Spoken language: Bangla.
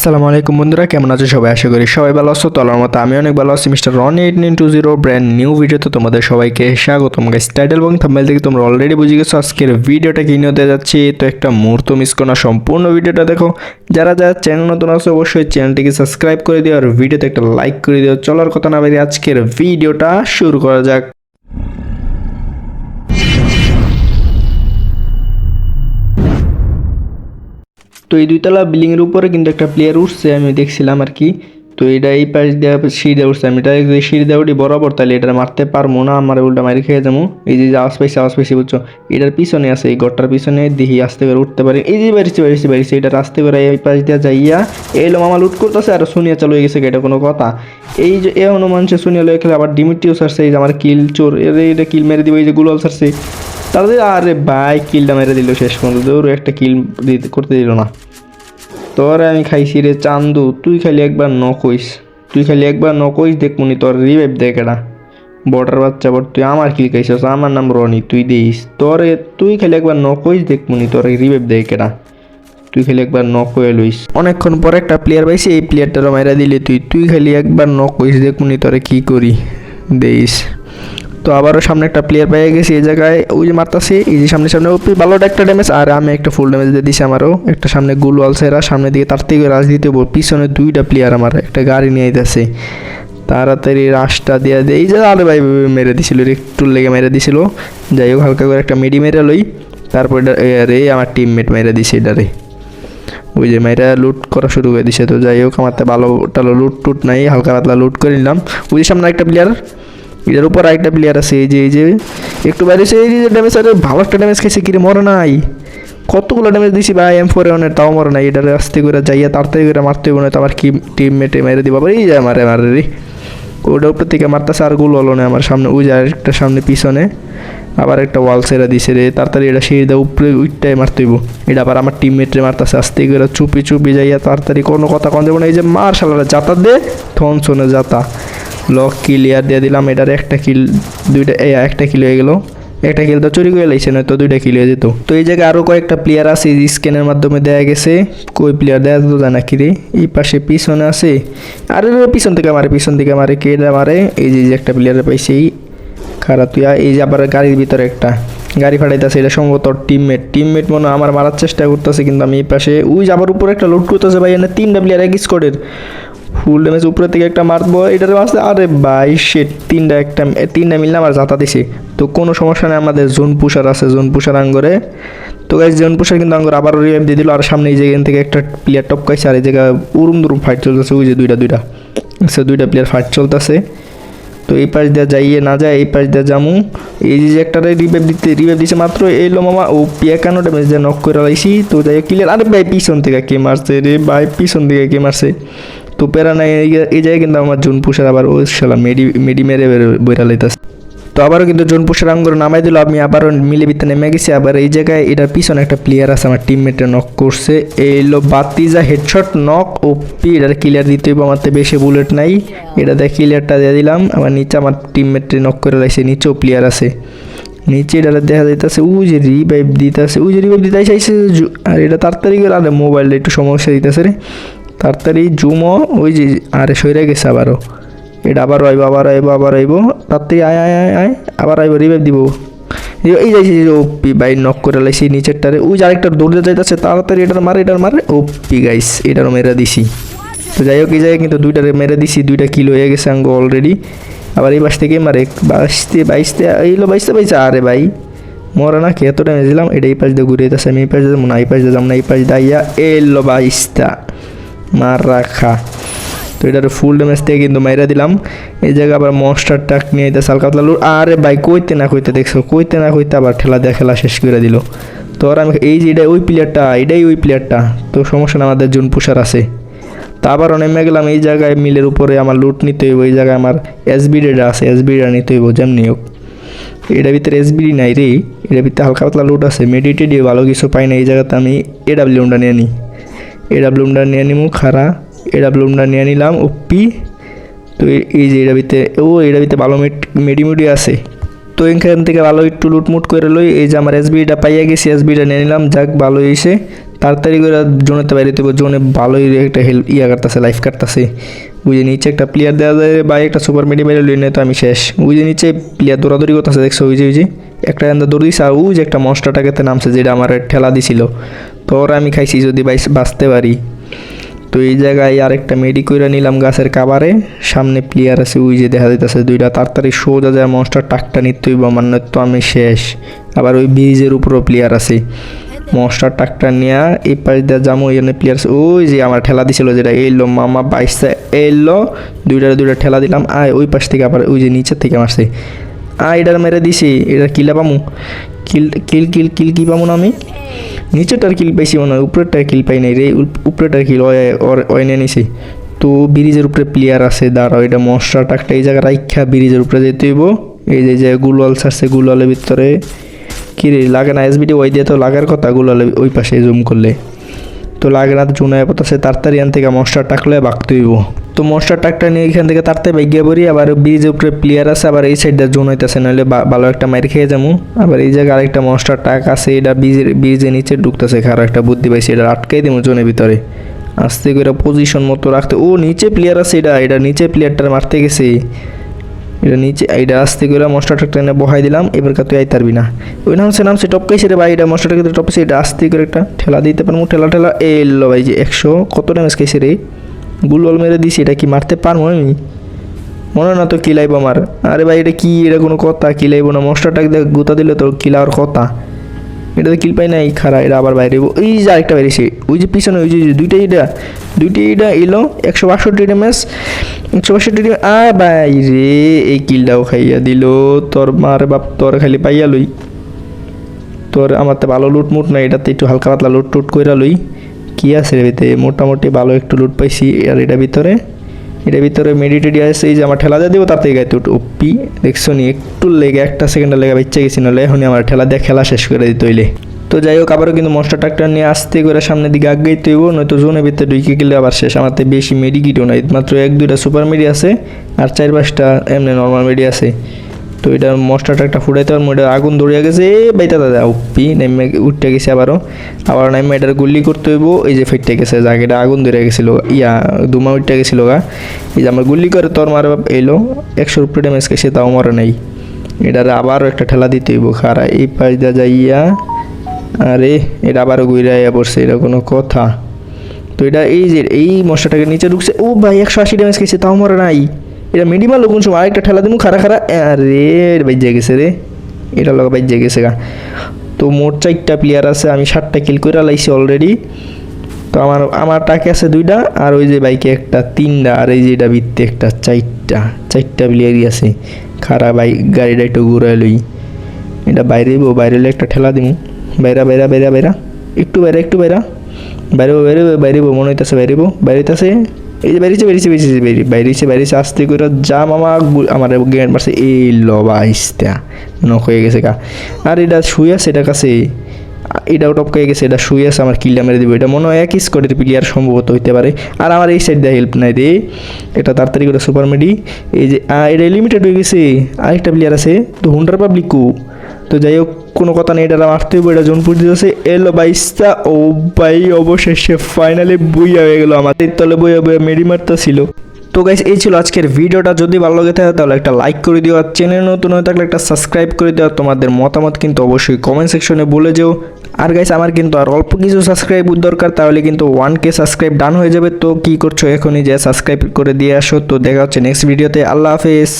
আসসালামু আলাইকুম বন্ধুরা, কেমন আছো সবাই? আশা করি সবাই ভালো আছো। তলার মতো আমি অনেক ভালো আছি। Mister Ron eight nine two zero brand new ভিডিওতে তোমাদের সবাইকে স্বাগতম। গাইস টাইটেল এবং থাম্বনেল থেকে তোমরা অলরেডি বুঝে গেছো, আজকের ভিডিওটা কি নিয়ে হতে যাচ্ছি? তো একটা মুহূর্ত মিস করো না, সম্পূর্ণ ভিডিওটা দেখো। যারা যারা চ্যানেল নতুন আছে, অবশ্যই চ্যানেলটিকে সাবস্ক্রাইব করে দিও, আর ভিডিওতে একটা লাইক করে দিও। চলার কথা না বেরিয়ে আজকের ভিডিওটা শুরু করা যাক। তো এই দুইতলা বিল্ডিং এর উপরে কিন্তু একটা প্লেয়ার উঠছে, আমি দেখছিলাম আর কি তো এটা এই পাশ দিয়ে সিঁড়ি দিয়ে উঠছে, আমি এটা যদি সিঁড়ি দিয়ে উঠি বরাবর, তাহলে এটা মারতে পারব না, আমার উল্টা মারি খেয়ে যাব। এই যে আওয়াজ পাইছে আওয়াজ পাইছি বুঝছ, এটার পিছনে আছে, এই ঘরটার পিছনে দিহি আস্তে করে উঠতে পারি। এই যে বাড়িছি বাড়িছি বাড়িছি এটা রাস্তে করে এই পাশ দিয়ে যাইয়া এলো মামা লুট করতেছে, আর শুনিয়া চালু হয়ে গেছে এটা কোনো কথা। এই যে, এ মানুষে শুনিয়া লয়ে খেলে আবার ডিমিটিও সারছে এই যে আমার কিল চোর এটা কিল মেরে দিব, এই যে গুলাল সারছে তাহলে আরে ভাই কিলটা মেরে দিল শেষ পর্যন্ত। দৌড় একটা কিল করতে দিল না। তোর আমি খাইছি রে চান্দু, তুই খালি একবার ন কইস তুই খালি একবার ন কইস দেখ মনি তোর রিভাইভ দেখ এটা বর্ডার বাচ্চা বট, তুই আমার কিল খাইছিস, আমার নাম রনি, তুই দিস তোর, তুই খালি একবার ন কইস দেখ মনি তোর রিভাইভ দেখ এটা তুই খালি একবার ন কয়ে লইস। অনেকক্ষণ পরে একটা প্লেয়ার পাইছি, এই প্লেয়ারটারও মাইরা দিলি তুই। তুই খালি একবার ন কইস দেখ মনি তোরে কি করি। দেইস। তো আবারও সামনে একটা প্লেয়ার পেয়ে গেছি এই জায়গায়। ওই যে মারতাছি, এই যে সামনে সামনে ওপি, ভালোটা একটা ড্যামেজ আর আমি একটা ফুল ড্যামেজ দিয়ে দিছি আমারও। একটা সামনে গুল অলসেরা সামনে দিকে তার থেকে রাজ দিতে পিছনে দুইটা প্লেয়ার আমার, একটা গাড়ি নিয়ে আইতেছে। তাড়াতাড়ি রাশটা দিয়ে দেয় এই যে আরে ভাই মেরে দিছিল একটু লেগে মেরে দিছিল। যাই হোক, হালকা করে একটা মেডি মেরে লই। তারপর রে আমার টিমমেট মেরে দিছে এটারে। ওই যে মেয়েরা লুট করা শুরু করে দিছে। তো যাই হোক, আমার তো ভালো টালো লুট টুট নাই, হালকা পাতলা লুট করে নিলাম। ওই সামনে একটা প্লেয়ার এটার উপর আরেকটা প্লেয়ার আছে, এই যে এই যে, একটু বাইরে এসে এই যে ড্যামেজ আরে ভালো একটা ড্যামেজ খেয়েছে কিরে, মরে নাই। কতগুলো ড্যামেজ দিছি ভাই এম ফোর এনের তাও মরে নাই। এটার আস্তে করে যাইয়া তাড়াতাড়ি করে মারতে হবে না আমার কি টিম মেটে মেরে দিব। এই যায় মারে মারে রে। ওটা উপর থেকে মারতেছে, আরগুলো হলো না আমার সামনে। ওই যায় একটা সামনে পিছনে, আবার একটা ওয়াল সেরা দিছে রে। তাড়াতাড়ি এটা সিঁড়ি দেয় উপরে উইটটাই মারতে হইব। এটা আবার আমার টিমমেটরে মারতেছে, আস্তে করে চুপি চুপি যাইয়া তাড়াতাড়ি কোনো কথা কন দেবো না। এই যে মার শালারা, যাতা দে থন শোনে যাতা। লক ক্লিয়ার দিয়ে দিলাম, এটার একটা কিল দুইটা একটা কিল হয়ে গেল। একটা কিল তো চুরি করে লাইছে না তো দুইটা কিল হয়ে যেত। তো এই জায়গায় আরও কয়েকটা প্লেয়ার আছে স্ক্যানের মাধ্যমে দেয়া গেছে। কই প্লেয়ার দেয়া তো যায় নাকি রে? এই পাশে পিছনে আছে। আর পিছন থেকে মারে, পিছন থেকে মারে, কে মারে? এই যে একটা প্লেয়ার পাইছে, এই খারাপ তুই এই যে আবার গাড়ির ভিতরে একটা। গাড়ি ফাটাইতেছে, এটা সম্ভবত টিমমেট টিমমেট মনে আমার মারার চেষ্টা করতেছে, কিন্তু আমি এই পাশে ওই যে আবার উপরে একটা লোড করতেছে ভাই, এনে তিনটা প্লেয়ার এক স্কোয়াডের ফুল ড্যামেজ উপরে থেকে একটা মারবো এটার মাসে আরে ভাই সে তিনটা একটা তিনটা মিললে আমার যাতা দিছে। তো কোনো সমস্যা নেই, আমাদের জোন পুষার আছে, জোন পুষার আঙ্গরে। তো গাইজ জোন পুষার কিন্তু আঙ্গর আবার রিভাইভ দিয়ে দিল, আর সামনে এই জায়গা থেকে একটা প্লেয়ার টপকাইছে, আর এই জায়গায় উরুম দুরুম ফাইট চলতেছে, ওই যে দুইটা দুইটা। সে দুইটা প্লেয়ার ফাইট চলতেছে। তো এই পাশ দিয়ে যাইয়ে না যায়, এই পাশ দিয়ে যামু। এই যে একটা রিভাইভ দিতে রিভাইভ দিছে মাত্র এলো মামা ও পিয়া কেন ড্যামেজ দিয়ে নক করে লাইছি। তো যাই ক্লিয়ার আরে ভাই, পিছন থেকে কে মারছে রে ভাই, পিছন থেকে কে মারছে? তো প্যারা নাই, এই- এই জায়গায় কিন্তু আমার জুন পুষার আবার ও শালা মেডি মেডি মেরে বইরা লাইতাছে। তো আবারও কিন্তু জোন পুষার আঙ্গুর নামাই দিল, আমি আবারও মিলে বিতে নেমে গেছি। আবার এই জায়গায় এটার পিছনে একটা প্লেয়ার আছে, আমার টিমমেটে নক করছে। এইলো বাতিজা হেডশট নক ও পি এটার ক্লিয়ার দিতে হইব আমার তো বেশি বুলেট নাই। এটা দিয়ে ক্লিয়ারটা দিয়ে দিলাম। আমার নিচে আমার টিমমেটে নক করে লাইছে, নিচেও প্লেয়ার আছে। নিচে এটা দেখা যাইতেছে উ যে রিভাইভ দিতেছে, ওই যে রিভাইভ দিতে চাইছে আর এটা তাড়াতাড়ি করে আরে মোবাইলটা একটু সমস্যা দিতেছে রে। তাড়াতাড়ি জুমও ওই যে আরে সইরে গেছে আবারও। এটা আবার আইব আবার আইব আবার আইব। তাড়াতাড়ি আয় আয় আয় আয়, আবার আইব রিভাইভ দিব। এই যাইছে যে ও পি বাই নক করে লাইছি নিচেরটারে। ওই যে আরেকটা দৌড়ে যাইতেছে, তাড়াতাড়ি এটার মারে এটার মারে। ও পি গাইস এটারও মেরে দিছি। তো যাই হোক, এই জায়গায় কিন্তু দুইটা মেরে দিছি, দুইটা কিলো হয়ে গেছে আঙ্গ অলরেডি আবার এই বাস থেকে মারে বাইশতে বাইশতে এইলো বাইশতে বাইশে আরে ভাই। মরে না কে এত টাইমে দিলাম। এটা এই পাশ দিয়ে ঘুরে যেতেছে আমি এই পাশ দিয়ে না, এই পাশ দিয়ে যাব না, এই পাশ দিয়ে দাইয়া এলো বাইশটা মার রাখা তো এটার ফুল ড্যামেজ থেকে কিন্তু মাইরা দিলাম। এই জায়গায় আবার মনস্টার টাক নিয়ে এটা পাতলা লুট আরে ভাই, কইতে না কইতে দেখছ, কইতে না কইতে আবার ঠেলা দেয়া খেলা শেষ করে দিল। তো আর আমি এই যে এটা ওই প্লেয়ারটা এটাই ওই প্লেয়ারটা তো সমস্যা না আমাদের জুন পুষার আছে। তা আবার নেমে গেলাম এই জায়গায় মিলের উপরে আমার লুট নিতে হইব। এই জায়গায় আমার এসবি ডেটা আছে এসবি ডেটা নিতে হইব, যেমনি হোক। এটার ভিতরে এসবিডি নাই রে, এটার ভিতরে হালকা পাতলা লুট আছে। মেডিটেডি ভালো কিছু পাই না, এই জায়গাতে আমি এডাব্লিউমটা নিয়ে নিই এডাব্লিউমটা নিয়ে নিমু, খারা। এডাব্লিউমটা নিয়ে নিলাম ওপি তো এই- যে এটা ভিতরে ও এটা ভিতরে ভালো মেডিমুডি আছে। তো এখান থেকে ভালো একটু লুটমুট করে লই, এই যে আমার এসবিটা পাইয়া গেছি, এসবিটা নিয়ে নিলাম, যাক, ভালো হয়েছে তাড়াতাড়ি করে জোনেতে বাইরে দেবো জোনে ভালোই একটা হেল্প ইয়া কাটতেছে লাইফ কাটতেছে। যে নিচে একটা প্লেয়ার দেওয়া যায় বা একটা সুপার মেডি বাইরে লই তো আমি শেষ। যে নিচে প্লেয়ার দৌড়াদৌড়ি করতেছে, দেখছ, ওই যে ওই যে। একটা এন্দা দৌড় দিছে আর ওই যে একটা মনস্টারটাকে নামছে, যেটা আমার ঠেলা দিছিল। তো আমি খাইছি যদি বাইস বাঁচতে পারি। তো এই জায়গায় আরেকটা মেডি কইরা নিলাম গাছের কাবারে সামনে প্লেয়ার আছে, ওই যে দেখা যাইতেছে দুইটা তাড়াতাড়ি সোজা যায় মনস্টার টাকটা নিতে হইব আমার নয়তো আমি শেষ। আবার ওই ব্রিজের উপরও প্লেয়ার আছে। মনস্টার টাকটা নিয়ে এই পাশ দিয়ে যাব ওই জন্য প্লেয়ার ওই যে আমার ঠেলা দিছিল যেটা এলো মামা বাইশটা এলো দুইটা দুইটা ঠেলা দিলাম, আয় ওই পাশ থেকে আবার ওই যে নিচের থেকে মারছে। আয় এটার মেরে দিছি, এটা কিলা পামু? কিল কিল কিল কিল কি পামু না আমি? নিচেরটার কিল পাইছি মনে হয়, উপরেরটার কিল পাই নাই রে, উপ- উপরেরটার কিল নিয়ে নিছি তো ব্রিজের উপরে প্লেয়ার আছে দাঁড়াও এটা মশলা টাকটা এই জায়গায় রাইখা ব্রিজের উপরে যেতে হইব। এই যে যে গুলওয়াল ছাড়ছে গুলওয়ালের ভিতরে। কি রে, লাগে না এসবিটি ওই দিয়ে তো লাগার কথা গুলওয়ালে ওই পাশে জুম করলে। তো লাগে না জুনায় আছে তাড়াতাড়ি আন থেকে মশলা টাকলে বাগতে হইব। তো মশলা টাকটা নিয়ে এখান থেকে তাড়াতাড়ি বাইগিয়ে পড়ি, আবার ব্রিজের উপরে প্লেয়ার আছে, আবার এই সাইডটা জোন হইতেছে নাহলে ভালো একটা মাইর খেয়ে যাব আবার এই জায়গায় আরেকটা মশলার টাক আছে, এটা বীজের বীজের নিচে ঢুকতেছে খারাপ একটা বুদ্ধি পাইছি, এটা আটকাই দিব জোনের ভিতরে। আস্তে করে পজিশন মতো রাখতে ও, নিচে প্লেয়ার আছে এটা এটা নিচে প্লেয়ারটা মারতে গেছে। এটা নিচে এটা আস্তে করে মশলাটা টেনে বহাই দিলাম, এবার তুই আই পারবি না। ওই নামছে নামছে টপকাইছে রে ভাই, এটা মশলাটাকে টপকাইছে এটা আস্তে করে একটা ঠেলা দিতে পারব। ঠেলা ঠেলা এলো ভাই যে একশো, কত ড্যামেজ খাইছে রে? গুলবল মেরে দিছি, এটা কি মারতে পারব আমি? মনে না তো কিলাইবো আমার। আরে ভাই, এটা কি? এটা কোনো কথা? কিলাইবো না। মশলাটাকে দেখ, গুতা দিলে তো কিলার কথা। এটা তো কিল পাই নাই, খারা। এটা আবার বাইরে ওই যে আরেকটা বেরিয়েছে। ওই যে পিছনে, ওই যে দুইটা এটা দুইটা এটা এলো, একশো বাষট্টি ড্যামেজ, একশো বাষট্টি ড্যামেজ। আ ভাই রে, এই কিলটাও খাইয়া দিল। তোর মার বাপ, তোর খালি পাইয়া লই। তোর আমার তো ভালো লুট মুট নাই, এটাতে একটু হালকা পাতলা লুট টুট কইরা লই। কি আছে এর ভিতরে? মোটামুটি ভালো একটু লুট পাইছি আর এটা ভিতরে। এটার ভিতরে মেডিটেডি আছে, এই যে আমার ঠেলা দিয়ে দেবো থেকে গাইতে উঠ ওপি দেখছ নি, একটু লেগে, একটা সেকেন্ডের লেগে বেঁচে গেছি নাহলে এখনই আমার ঠেলা দিয়ে খেলা শেষ করে দিতে হইলে। তো যাই হোক, আবারও কিন্তু মনস্টার ট্রাক্টর নিয়ে আসতে করে সামনের দিকে আগাইতে হইব, নয়তো জোনের ভিতরে ঢুকে গেলে আবার শেষ। আমার তো বেশি মেডিকিটও নাই, মাত্র এক দুইটা সুপার মেডি আছে, আর চার পাঁচটা এমনি নর্মাল মেডি আছে। তো এটা মশলাটা একটা ফুটাইতে পারব, এটা আগুন ধরিয়া গেছে বাইতা দাদা, উপ্পি, নেমে উঠতে গেছে আবারও। আবার নেমে এটার গুল্লি করতে হইব, এই যে ফেটতে গেছে, যাকে, এটা আগুন ধরে গেছিল, ইয়া দুমা উঠতে গেছিল গা। এই যে আমার গুল্লি করে তোর মারে বাপ এলো, একশোর উপরে ড্যামেজ গেছে তাও মরে নাই। এটার আবারও একটা ঠেলা দিতে হইব, খারা, এই পাশ দিয়ে যাইয়া, আরে, এটা আবারও ঘুরাইয়া পড়ছে, এটা কোনো কথা। তো এটা এই যে, এই মশলাটাকে নিচে ঢুকছে, ও ভাই, একশো আশি ড্যামেজ খেয়েছে তাও মরে নাই। এটা মিডিমাল কোন সময় আরেকটা ঠেলা দিমু খারা খারা আরে বাইজে গেছে রে। এটা লগা বাইজে গেছে গা। তো মোট চারটা প্লেয়ার আছে, আমি সাতটা কিল করে লাইছি অলরেডি তো আমার আমার টাকে আছে দুইটা, আর ওই যে বাইকে একটা তিনটা, আর এই যে এটা ভিত্তি একটা চারটা চারটা প্লেয়ারই আছে। খারা বাইক গাড়িটা একটু ঘুরাই লই। এটা বাইরে বাইরে একটা ঠেলা দিমু। বাইরা বাইরা বাইরা বাইরা। একটু বাইরা একটু বাইরা। বাইরে বাইরে বাইরে মনে হইতেছে বাইরে বাইরেতেছে এই যে বেরিয়েছে বেরিয়েছে বেরিয়েছে, বেরিয়ে বাইরেছে বাইরেছে আসতে করে যা মামা আমার গ্যান্ড মারছে এই লবা ইস্তা নক হয়ে গেছে কা আর এটা শুয়ে আছে, এটা কাছে। এটাও টপকে গেছে, এটা শুয়ে আছে, আমার কিলটা মেরে দিব। এটা মনে হয় এক স্কোয়াডের প্লেয়ার সম্ভবত হইতে পারে। আর আমার এই সাইড দিয়ে হেল্প নাই রে এটা তাড়াতাড়ি করে সুপার মেডি এই যে এটা লিমিটেড হয়ে গেছে। আরেকটা প্লেয়ার আছে, তো হুন্ডার পাবলিকু তো যাই হোক, কোনো কথা নেই, এটা মারতে হবে, এটা জোনপুর দিতেছে এলো বাইশটা, ও ভাই, অবশেষে ফাইনালি বইয়া হয়ে গেলো আমাদের। তলে বইয়া বইয়া মেডি মারতে ছিল। তো গাইস এই ছিল আজকের ভিডিওটা। যদি ভালো লাগে থাকে, তাহলে একটা লাইক করে দিও। আর চ্যানেল নতুন হয়ে থাকলে একটা সাবস্ক্রাইব করে দিও। তোমাদের মতামত কিন্তু অবশ্যই কমেন্ট সেকশনে বলে যেও। আর গাইস আমার কিন্তু আর অল্প কিছু সাবস্ক্রাইব দরকার, তাহলে কিন্তু ওয়ান কে সাবস্ক্রাইব ডান হয়ে যাবে। তো কি করছ এখনই যে সাবস্ক্রাইব করে দিয়ে আসো। তো দেখা হচ্ছে নেক্সট ভিডিওতে আল্লাহ হাফেজ।